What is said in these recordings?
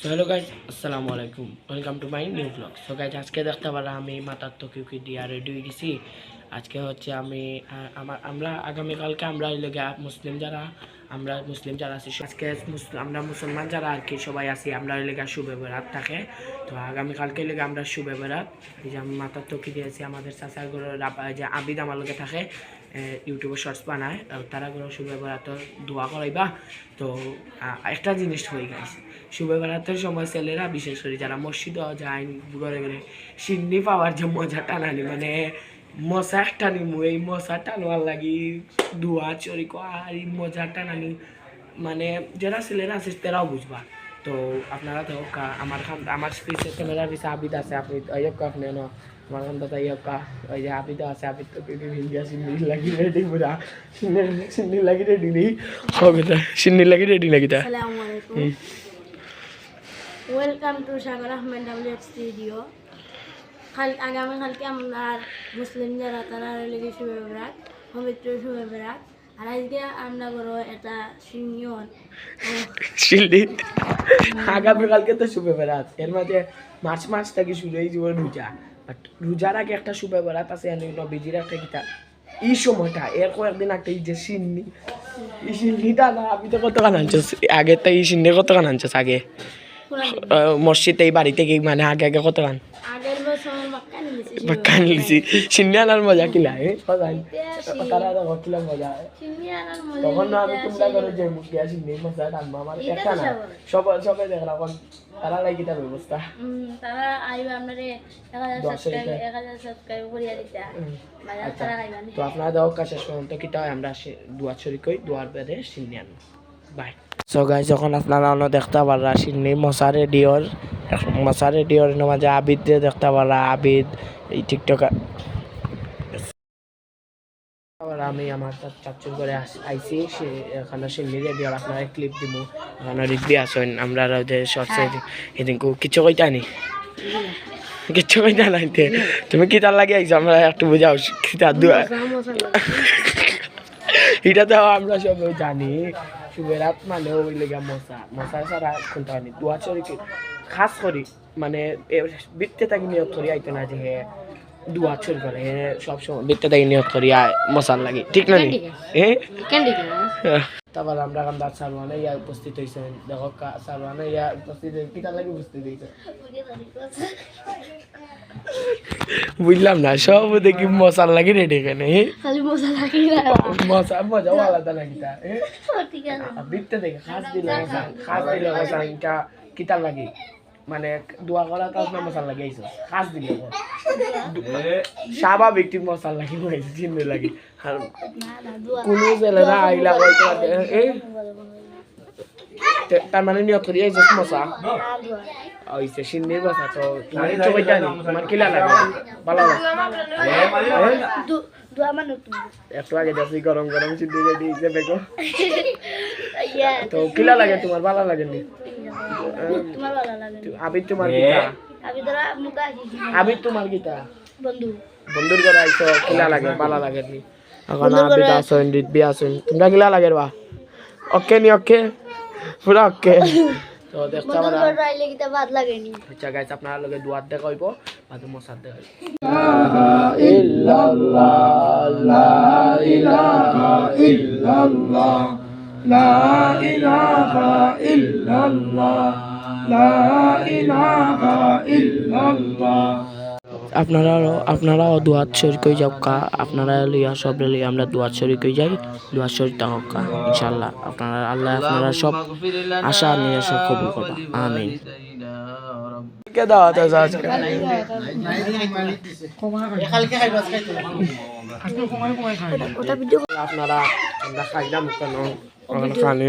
So hello guys আসসালামু আলাইকুম welcome to my new blog so guys আজকে দেখতে পারা আমি মাথার তো কিউকি দিয়া রেডি হয়ে গেছি। আজকে হচ্ছে আমি আমার, আমরা আগামীকালকে আমরা লেগে মুসলিম যারা, আমরা মুসলিম যারা আছি আজকে আমরা মুসলমান যারা আর কি সবাই আছি, আমরা লেগে শুভে বেড়াত থাকে তো আগামীকালকে লেগে আমরা শুভে বেড়াত। এই যে আমি মাথার তকি দিয়েছি, আমাদের চাচার ঘরের যে আবিদ আমার লগে থাকে ইউটিউবে শর্টস বানায় তারা করে শুভে বেড়াতে দোয়া করাইবা? তো একটা জিনিস হয়ে গেছে। শুভে বেড়াতে সময় ছেলেরা, বিশেষ করে যারা মসজিদে যায়, ঘুরে গেলে সিন্নি পাওয়ার যে মজা টানানি মানে মশা একটা নিমু এই মশা টানোয়ার লাগি দোয়া, চরি আর এই মজা টানানি মানে যারা ছেলেরা আছে, তারাও বুঝবা। তো আপনারা তো আমার আমার পিছে ক্যামেরার পিছে আবিদ আছে, আপনি আপনি আমার খান তো ওই যে আবিদ আছে আবিদ তো ভিঙ্গা সিন্নি লাগি রেডি পুরা সিন্নি লাগি রেডি নেই হবে না সিন্নি লাগি রেডি নাকি তা welcome to Sagar Ahmed W studio কাল আগামীকালকে আপনার মুসলিম যারা তারা লেগে শুভে বেড়াত পবিত্র শুভে বেড়াত আর আজকে আমরা করো এটা সিনিয়র সিন্নি আগামীকালকে তো শুভে বেড়াত এর মাঝে মার্চ মাস থেকে শুরু হয়ে যাব রোজা বাট রোজার আগে একটা শুভে বেড়াত আছে নবীজির একটা কিতা এই সময়টা এর কয়েকদিন এই যে সিন্নি এই সিন্নিটা না আমি তো কত গান আনছিস? আগে তো এই সিন্নি কত গান আনছিস আগে? মসজিদ এই বাড়ি থেকে মানে আগে আগে কত গান নিয়েছি কান লিছি সিন্নি আনার মজা কিলা এ তারা তো কিলা মজা সিন্নি তখন না আমি তোমরা করে যে মুখে আসি নেই মশলা টানবো আমার একটা না সবাই। সবাই সবাই দেখলাম এখন তারা লাগি তার ব্যবস্থা তারা আইবা আপনারে তো পর্যন্ত কিটা আমরা দুয়ার শরীর কই দুয়ার বেদে আনব বাই সো গাইস যখন আপনারা অন্য দেখতে পাররা সিন্নি মশা রেডিওর মশা রেডিওর মাঝে আবিদ দিয়ে দেখতে পাররা আবিদ এই টিকটক আবার আমি আমার চাচুর করে আইছি সে এখানে সিন্নি রেডিও আপনারা ক্লিপ দিব এখানে রিকবি আসেন আমরা যে শর্টসে এদিন কিছু কইতা নি? কিচ্ছু কইতা নাই তুমি কি তার লাগে আইছো? আমরা একটু বুঝাও কিতা দুয়া এটা তো আমরা সবাই জানি। শুভেরাত মানে ওই লেগে মশা মশা ছাড়া খুলতে হয়নি দোয়া চরি খাস করি মানে বৃত্তে তাকে নিয়োগ করি আইতো না যে হে দোয়া চুরি করে সবসময় বৃত্তে তাকে নিয়োগ করি আয় লাগে ঠিক না হ্যাঁ তারপর আমরা কান্দা সারওয়ানে ইয়া উপস্থিত হয়েছেন দেখো সারওয়ানে ইয়া উপস্থিত হয়েছে লাগে উপস্থিত হয়েছে বুঝলাম না সব দেখি মশার লাগে রেডি এখানে হ্যাঁ? মশা মজা আলাদা লাগে হ্যাঁ? বিত্তে দেখে খাস দিলে খাস দিলে কিটা লাগে। মানে দোয়া করা কাজ না মশাল লাগে আইসো। খাস দিলে। স্বাভাবিক ঠিক মশাল লাগি হয়েছে চিন্তা লাগে। আর না না দোয়া কোনো ছেলেরা আইলা হয়তো এই তে- তার মানে নিয়ত করি আইসো মশা। হইছে সিন্নির কথা তো তুমি কিছু কইতা নি তোমার কিলা লাগে ভালো লাগে দোয়া মানে তুমি একটু আগে যাচ্ছি গরম গরম সিদ্ধি দিয়ে দিয়েছে বেগো তো কিলা লাগে তোমার ভালো লাগে নি তোমার ভালো লাগে আবির তোমার গীতা আবির তোমার গীতা বন্ধু বন্ধুর ঘরে আইছো কিলা লাগে ভালো লাগে নি এখন আবির আসুন রিতবি আসুন তোমরা কিলা লাগে বা ওকে নি ওকে পুরা ওকে তো দেখতে বাদ লাগেনি আচ্ছা গাইস আপনারা লগে দুয়ার দেখা হইব বাদু মশার দেখা হইব ইল্লাল্লাহ লা ইলাহা ইল্লাল্লাহ লা ইলাহা ইল্লাল্লাহ লা ইলাহা ইল্লাল্লাহ আপনারাও আপনারাও দুয়াত শরীর কই যাও কা। আপনারা লিয়া সব লিয়া আমরা দুয়াত শরীর কই যাই দুয়াত শরীর তাও কা, ইনশাআল্লাহ। আপনারা, আল্লাহ আপনারা সব আশা নিয়ে সব কবুল করবা। আমিন। কে দাওয়াত আছে আজকে? আপনারা আমরা খাইলাম কেন? খানি।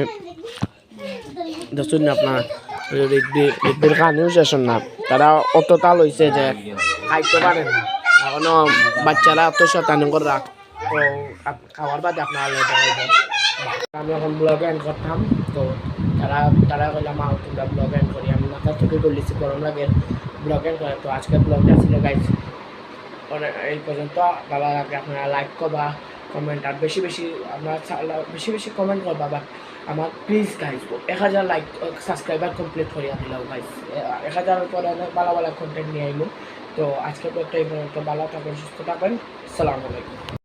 দেখুন আপনার? রিদ্দির খানিও শেষ না। তারা অত তাল হয়েছে যে খাইতে পারে না। এখনও বাচ্চারা অত শতানি করে রাখ। তো খাওয়ার বাদে আপনারা দেখাইবেন আমি এখন ব্লগ এন্ড করতাম, তো তারা তারা কইলাম মা, তোমরা ব্লগ এন্ড করি আমি মাথা থেকে করলিছি গরম লাগে ব্লগ এন্ড করে। তো আজকে ব্লগটা ছিল গাইছি এই পর্যন্ত। বাবা আপনারা লাইক করবা কমেন্ট আর বেশি বেশি আপনারা বেশি বেশি কমেন্ট করবা বা আমার প্লিজ গাইজ এক হাজার লাইক সাবস্ক্রাইবার কমপ্লিট করিয়া দিলাম গাইজ এক হাজারের পরে ভালো ভালো কন্টেন্ট নিয়ে আইলো তো আজকের ব্লগটা এই পর্যন্ত ভালো থাকবেন সুস্থ থাকবেন। সালাম আলাইকুম।